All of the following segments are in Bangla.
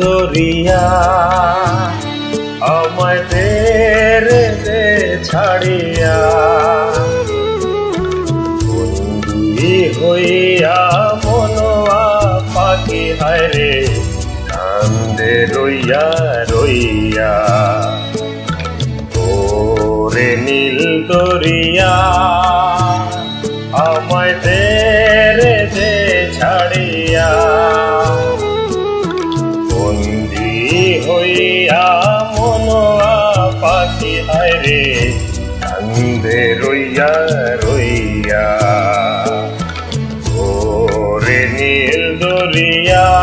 দরিয়া আমায় তেরে দে ছাড়িয়া হইয়া মনোয়া পাখি হায়রে কান্দে রইয়া রইয়া। ওরে নীল দরিয়া কান্দে রইয়া রইয়া। ওরে নীল দরিয়া।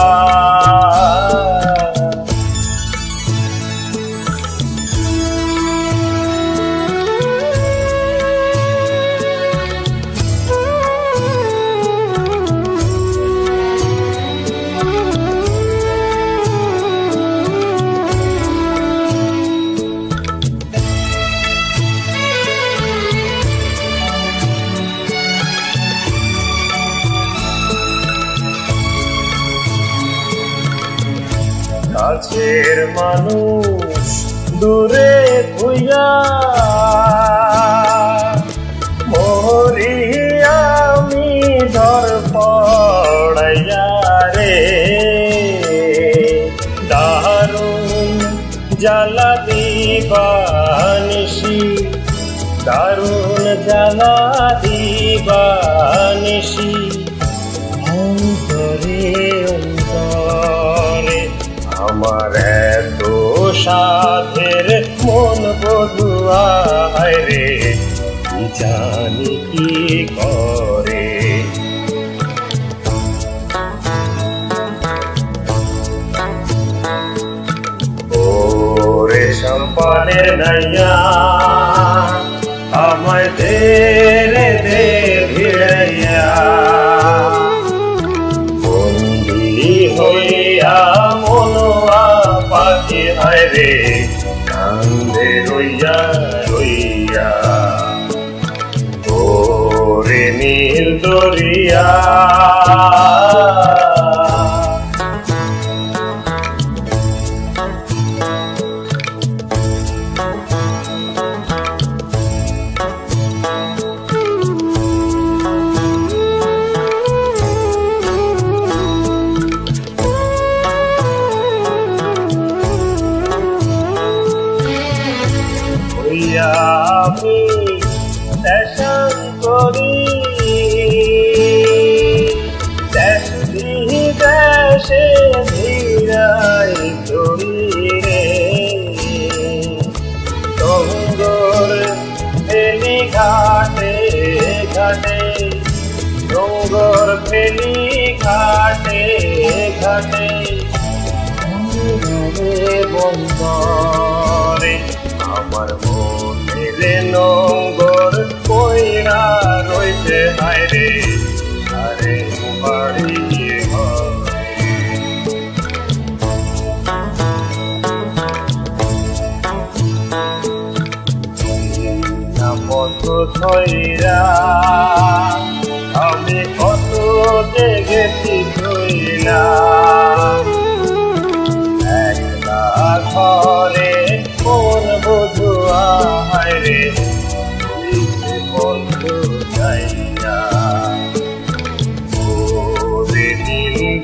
কাছের মানুষ দূরে খুইয়া মরি আমি ধর দারুণ জ্বালা দিবানিসি দারুণ জ্বালা সাধের মন বধুয়া রে জানি কি করে? রে সম্পানের নাইয়া পাখি হায়রে কান্দে রইয়া রইয়া। ওরে নীল দরিয়া। দেশন করি। দেশ দেশে ধীরাই করি রে ডোঙ্গর ফেলি ঘাটে ঘাটে, ডোঙ্গর ফেলি ঘাটে ঘাটে। রে আমার কইরা রইতে হায়রে আরে বাড়ি ঘরে পথ ধইরা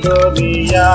দুনিয়া।